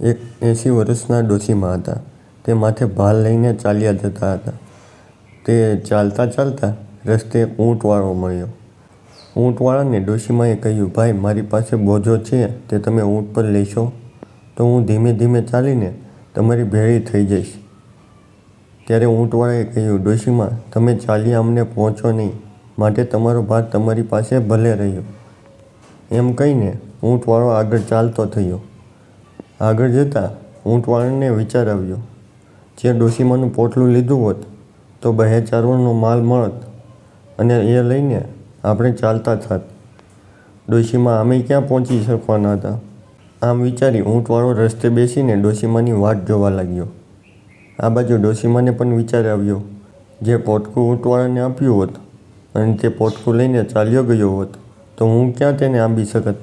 એક એંસી વર્ષના ડોશીમા હતા. તે માથે ભાર લઈને ચાલ્યા જતા હતા. તે ચાલતા ચાલતા રસ્તે ઊંટવાળો મળ્યો. ઊંટવાળાને ડોશીમાએ કહ્યું, ભાઈ, મારી પાસે બોજો છે, તે તમે ઊંટ પર લેશો? તો હું ધીમે ધીમે ચાલીને તમારી ભેળી થઈ જઈશ. ત્યારે ઊંટવાળાએ કહ્યું, ડોશીમાં, તમે ચાલ્યા અમને પહોંચો નહીં. માટે તમારો ભાર તમારી પાસે ભલે રહ્યો. એમ કહીને ઊંટવાળો આગળ ચાલતો થયો. આગળ જતાં ઊંટવાળાને વિચાર આવ્યો જે ડોશીમાનું પોટલું લીધું હોત, તો બહે ચારવાનો માલ મળત અને એ લઈને આપણે ચાલતા થાત. ડોશીમા અમે ક્યાં પહોંચી શકવાના હતા? આમ વિચારી ઊંટવાળો રસ્તે બેસીને ડોશીમાની વાટ જોવા લાગ્યો. આ બાજુ ડોશીમાને પણ વિચાર આવ્યો જે પોટકું ઊંટવાળાને આપ્યું હોત અને તે પોટકું લઈને ચાલ્યો ગયો હોત, તો હું ક્યાં તેને આંબી શકત?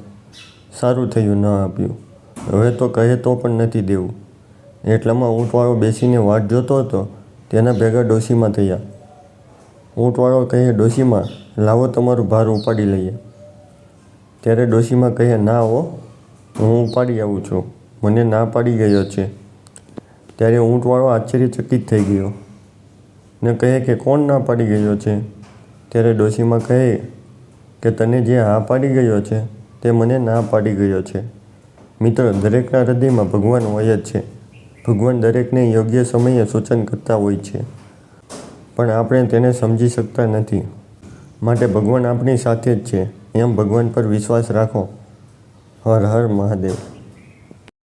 સારું થયું ન આપ્યું. હવે તો કહે તો પણ નથી દેવું. એટલામાં ઊંટવાળો બેસીને વાટ જોતો હતો, તેના ભેગા ડોશીમાં થયા. ઊંટવાળો કહે, ડોશીમાં, લાવો તમારું ભાર ઉપાડી લઈએ. ત્યારે ડોશીમાં કહે, ના હો, હું ઉપાડી આવું છું. મને ના પાડી ગયો છે. ત્યારે ઊંટવાળો આશ્ચર્યચકિત થઈ ગયો ને કહે કે, કોણ ના પાડી ગયો છે? ત્યારે ડોશીમાં કહે કે, તને જે હા પાડી ગયો છે, તે મને ના પાડી ગયો છે. મિત્ર દરેકના હૃદયમાં ભગવાન હોય જ છે. ભગવાન દરેકને યોગ્ય સમયે સૂચન કરતા હોય છે. પણ આપણે તેને સમજી શકતા નથી. માટે ભગવાન આપણી સાથે જ છે. એમ ભગવાન પર વિશ્વાસ રાખો. હર હર મહાદેવ.